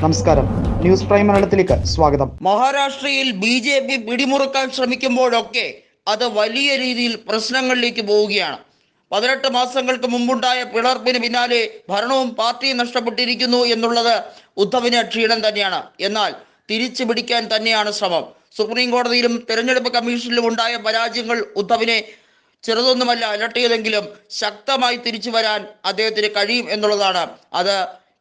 നമസ്കാരം. News prime മലയാളത്തിലേക്ക് സ്വാഗതം. മഹാരാഷ്ട്രയിൽ ബി ജെ പി പിടിമുറുക്കാൻ ശ്രമിക്കുമ്പോഴൊക്കെ അത് വലിയ രീതിയിൽ പ്രശ്നങ്ങളിലേക്ക് പോവുകയാണ്. പതിനെട്ട് മാസങ്ങൾക്ക് മുമ്പുണ്ടായ പിളർപ്പിന് പിന്നാലെ ഭരണവും പാർട്ടിയും നഷ്ടപ്പെട്ടിരിക്കുന്നു എന്നുള്ളത് ഉദ്ധവിന് ക്ഷീണം തന്നെയാണ്. എന്നാൽ തിരിച്ചു പിടിക്കാൻ തന്നെയാണ് ശ്രമം. സുപ്രീം കോടതിയിലും തെരഞ്ഞെടുപ്പ് കമ്മീഷനിലും ഉണ്ടായ പരാജയങ്ങൾ ഉദ്ധവിനെ ചെറുതൊന്നുമല്ല അലട്ടിയതെങ്കിലും ശക്തമായി തിരിച്ചു വരാൻ അദ്ദേഹത്തിന് കഴിയും എന്നുള്ളതാണ്. അത്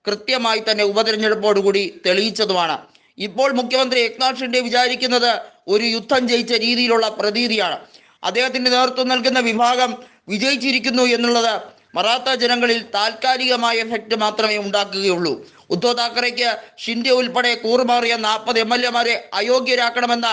കൃത്യമായി തന്നെ ഉപതെരഞ്ഞെടുപ്പോടുകൂടി തെളിയിച്ചതുമാണ്. ഇപ്പോൾ മുഖ്യമന്ത്രി ഏക്നാഥ് ഷിൻഡെ വിചാരിക്കുന്നത് ഒരു യുദ്ധം ജയിച്ച രീതിയിലുള്ള പ്രതീതിയാണ്. അദ്ദേഹത്തിന്റെ നേതൃത്വം നൽകുന്ന വിഭാഗം വിജയിച്ചിരിക്കുന്നു എന്നുള്ളത് മറാത്ത ജനങ്ങളിൽ താൽക്കാലികമായ എഫക്റ്റ് മാത്രമേ ഉണ്ടാക്കുകയുള്ളൂ. ഉദ്ധവ് താക്കറെക്ക് ഷിൻഡെ ഉൾപ്പെടെ കൂറുമാറിയ നാൽപ്പത് എം എൽ എമാരെ അയോഗ്യരാക്കണമെന്ന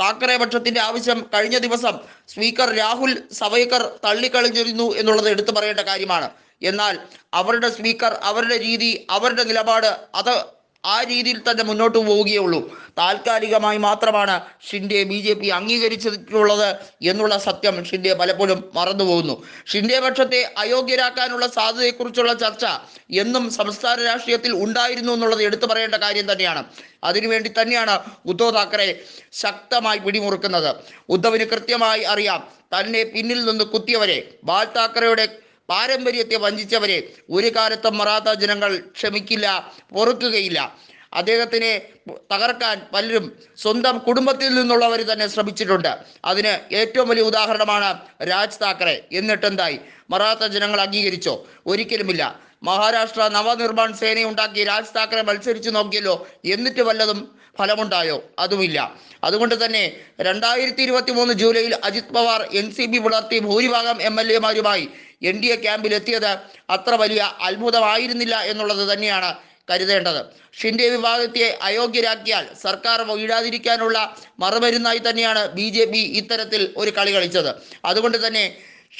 താക്കറെ പക്ഷത്തിന്റെ ആവശ്യം കഴിഞ്ഞ ദിവസം സ്പീക്കർ രാഹുൽ സവൈക്കർ തള്ളിക്കളഞ്ഞിരുന്നു എന്നുള്ളത് എടുത്തു പറയേണ്ട കാര്യമാണ്. എന്നാൽ അവരുടെ സ്പീക്കർ അവരുടെ രീതി അവരുടെ നിലപാട് അത് ആ രീതിയിൽ തന്നെ മുന്നോട്ട് പോവുകയുള്ളൂ. താൽക്കാലികമായി മാത്രമാണ് ഷിൻഡെ ബി ജെ പി അംഗീകരിച്ചിട്ടുള്ളത് എന്നുള്ള സത്യം ഷിൻഡെ പലപ്പോഴും മറന്നു പോകുന്നു. ഷിൻഡെ പക്ഷത്തെ അയോഗ്യരാക്കാനുള്ള സാധ്യതയെക്കുറിച്ചുള്ള ചർച്ച എന്നും സംസ്ഥാന രാഷ്ട്രീയത്തിൽ ഉണ്ടായിരുന്നു എന്നുള്ളത് എടുത്തു പറയേണ്ട കാര്യം തന്നെയാണ്. അതിനുവേണ്ടി തന്നെയാണ് ഉദ്ധവ് താക്കറെ ശക്തമായി പിടിമുറുക്കുന്നത്. ഉദ്ധവിന് കൃത്യമായി അറിയാം തന്നെ പിന്നിൽ നിന്ന് കുത്തിയവരെ. ബാൽ താക്കറയുടെ പാരമ്പര്യത്തെ വഞ്ചിച്ചവരെ ഒരു കാലത്തും മറാത്ത ജനങ്ങൾ ക്ഷമിക്കില്ല പൊറുക്കുകയില്ല. അദ്ദേഹത്തിനെ തകർക്കാൻ പലരും സ്വന്തം കുടുംബത്തിൽ നിന്നുള്ളവർ തന്നെ ശ്രമിച്ചിട്ടുണ്ട്. അതിന് ഏറ്റവും വലിയ ഉദാഹരണമാണ് രാജ് താക്കറെ. എന്നിട്ടെന്തായി? മറാത്ത ജനങ്ങൾ അംഗീകരിച്ചോ? ഒരിക്കലുമില്ല. മഹാരാഷ്ട്ര നവനിർമ്മാൺ സേനയുണ്ടാക്കി രാജ് താക്കറെ മത്സരിച്ചു നോക്കിയല്ലോ. എന്നിട്ട് വല്ലതും ഫലമുണ്ടായോ? അതുമില്ല. അതുകൊണ്ട് തന്നെ രണ്ടായിരത്തി ഇരുപത്തി മൂന്ന് ജൂലൈയിൽ Ajit Pawar N C P പുലർത്തി ഭൂരിഭാഗം എം എൽ എമാരുമായി എൻ ഡി എ ക്യാമ്പിൽ എത്തിയത് അത്ര വലിയ അത്ഭുതമായിരുന്നില്ല എന്നുള്ളത് തന്നെയാണ് കരുതേണ്ടത്. ഷിൻഡെ വിഭാഗത്തെ അയോഗ്യരാക്കിയാൽ സർക്കാർ വീഴാതിരിക്കാനുള്ള മറുമരുന്നായി തന്നെയാണ് ബി ജെ പി ഇത്തരത്തിൽ ഒരു കളി കളിച്ചത്. അതുകൊണ്ട് തന്നെ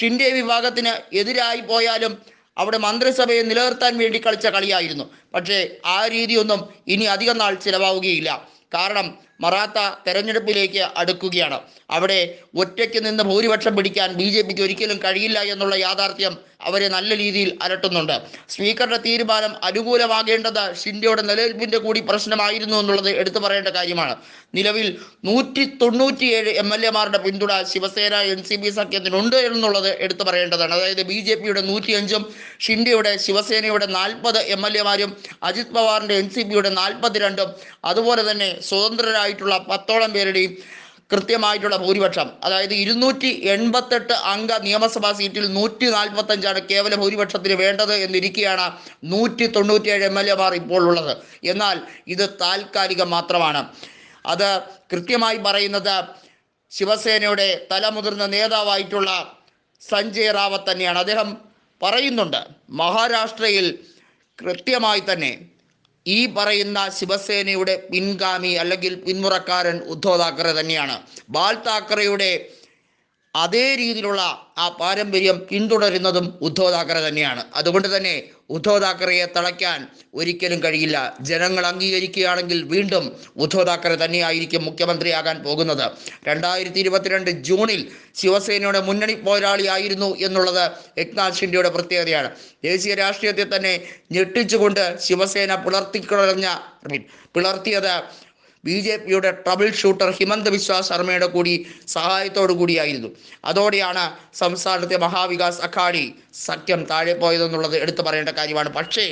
ഷിൻഡെ വിഭാഗത്തിന് എതിരായി പോയാലും അവിടെ മന്ത്രിസഭയെ നിലനിർത്താൻ വേണ്ടി കളിച്ച കളിയായിരുന്നു. പക്ഷേ ആ രീതിയൊന്നും ഇനി അധികം നാൾ ചിലവാവുകയില്ല. കാരണം മറാത്ത തെരഞ്ഞെടുപ്പിലേക്ക് അടുക്കുകയാണ്. അവിടെ ഒറ്റയ്ക്ക് നിന്ന് ഭൂരിപക്ഷം പിടിക്കാൻ ബി ജെ പിക്ക് ഒരിക്കലും കഴിയില്ല എന്നുള്ള യാഥാർത്ഥ്യം അവരെ നല്ല രീതിയിൽ അലട്ടുന്നുണ്ട്. സ്പീക്കറുടെ തീരുമാനം അനുകൂലമാകേണ്ടത് ഷിൻഡെയുടെ നിലനിൽപ്പിന്റെ കൂടി പ്രശ്നമായിരുന്നു എന്നുള്ളത് എടുത്തു പറയേണ്ട കാര്യമാണ്. നിലവിൽ നൂറ്റി തൊണ്ണൂറ്റിയേഴ് എം എൽ എമാരുടെ പിന്തുണ ശിവസേന എൻ സി പി സഖ്യത്തിനുണ്ട് എന്നുള്ളത് എടുത്തു പറയേണ്ടതാണ്. അതായത് ബി ജെ പിയുടെ നൂറ്റിയഞ്ചും ഷിൻഡെയുടെ ശിവസേനയുടെ നാൽപ്പത് എം എൽ എമാരും അജിത് പവാറിന്റെ എൻ സി പിയുടെ നാൽപ്പത്തിരണ്ടും അതുപോലെ തന്നെ സ്വതന്ത്രരായിട്ടുള്ള പത്തോളം പേരുടെയും കൃത്യമായിട്ടുള്ള ഭൂരിപക്ഷം. അതായത് ഇരുന്നൂറ്റി എൺപത്തെട്ട് അംഗ നിയമസഭാ സീറ്റിൽ നൂറ്റി നാൽപ്പത്തഞ്ചാണ് കേവല ഭൂരിപക്ഷത്തിന് വേണ്ടത് എന്നിരിക്കെയാണ് നൂറ്റി തൊണ്ണൂറ്റിയേഴ് എം എൽ എമാർ ഇപ്പോൾ ഉള്ളത്. എന്നാൽ ഇത് താൽക്കാലികം മാത്രമാണ്. അത് കൃത്യമായി പറയുന്നത് ശിവസേനയുടെ തലമുതിർന്ന നേതാവായിട്ടുള്ള സഞ്ജയ് റാവത്ത് തന്നെയാണ്. അദ്ദേഹം പറയുന്നുണ്ട് മഹാരാഷ്ട്രയിൽ കൃത്യമായി തന്നെ ഈ പറയുന്ന ശിവസേനയുടെ പിൻഗാമി അല്ലെങ്കിൽ പിന്മുറക്കാരൻ ഉദ്ധവ് താക്കറെ തന്നെയാണ്. ബാൽ താക്കറെയുടെ അതേ രീതിയിലുള്ള ആ പാരമ്പര്യം പിന്തുടരുന്നതും ഉദ്ധവ് താക്കറെ തന്നെയാണ്. അതുകൊണ്ട് തന്നെ ഉദ്ധവ് താക്കറെയെ തളയ്ക്കാൻ ഒരിക്കലും കഴിയില്ല. ജനങ്ങൾ അംഗീകരിക്കുകയാണെങ്കിൽ വീണ്ടും ഉദ്ധവ് താക്കറെ തന്നെയായിരിക്കും മുഖ്യമന്ത്രിയാകാൻ പോകുന്നത്. രണ്ടായിരത്തി ഇരുപത്തിരണ്ട് ജൂണിൽ ശിവസേനയുടെ മുന്നണി പോരാളിയായിരുന്നു എന്നുള്ളത് ഏക്നാഥ് ഷിൻഡെയുടെ പ്രത്യേകതയാണ്. ദേശീയ രാഷ്ട്രീയത്തെ തന്നെ ഞെട്ടിച്ചുകൊണ്ട് ശിവസേന പിളർത്തിക്കളഞ്ഞ പിളർത്തിയത് ബി ജെ പിയുടെ ട്രബിൾ ഷൂട്ടർ ഹിമന്ത് ബിശ്വ ശർമ്മയുടെ കൂടി സഹായത്തോടു കൂടിയായിരുന്നു. അതോടെയാണ് സംസ്ഥാനത്തെ മഹാവികാസ് അഘാടി സഖ്യം താഴെ പോയതെന്നുള്ളത് എടുത്തു പറയേണ്ട കാര്യമാണ്. പക്ഷേ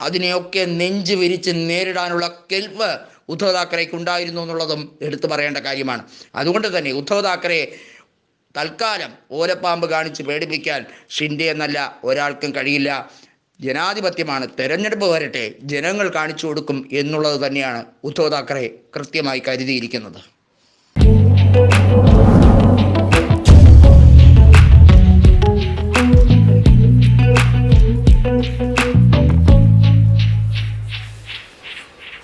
അതിനെയൊക്കെ നെഞ്ചു വിരിച്ച് നേരിടാനുള്ള കെൽപ്പ് ഉദ്ധവ് താക്കറേക്ക് ഉണ്ടായിരുന്നു എന്നുള്ളതും എടുത്തു പറയേണ്ട കാര്യമാണ്. അതുകൊണ്ട് തന്നെ ഉദ്ധവ് താക്കറെ തൽക്കാലം ഓലപ്പാമ്പ് കാണിച്ച് പേടിപ്പിക്കാൻ ഷിൻഡെ എന്നല്ല ഒരാൾക്കും കഴിയില്ല. ജനാധിപത്യമാണ്. തെരഞ്ഞെടുപ്പ് വരട്ടെ ജനങ്ങൾ കാണിച്ചു കൊടുക്കും എന്നുള്ളത് തന്നെയാണ് ഉദ്ധവ് താക്കറെ കൃത്യമായി കരുതിയിരിക്കുന്നത്.